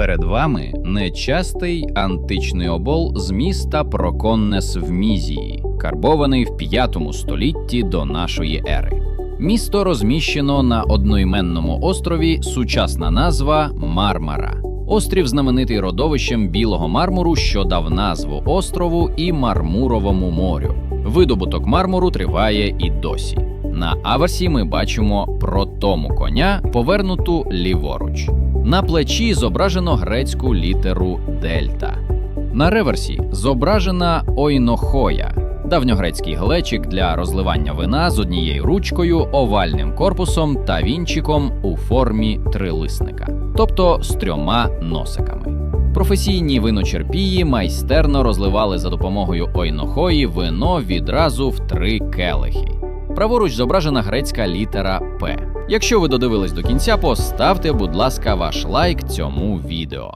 Перед вами нечастий античний обол з міста Проконнес в Мізії, карбований в 5 столітті до нашої ери. Місто розміщено на одноіменному острові, сучасна назва Мармара. Острів знаменитий родовищем білого мармуру, що дав назву острову і Мармуровому морю. Видобуток мармуру триває і досі. На аверсі ми бачимо протому коня, повернуту ліворуч. На плечі зображено грецьку літеру дельта. На реверсі зображена ойнохоя, давньогрецький глечик для розливання вина з однією ручкою, овальним корпусом та вінчиком у формі трилисника, тобто з трьома носиками. Професійні виночерпії майстерно розливали за допомогою ойнохої вино відразу в три келихи. Праворуч зображена грецька літера П. Якщо ви додивились до кінця, поставте, будь ласка, ваш лайк цьому відео.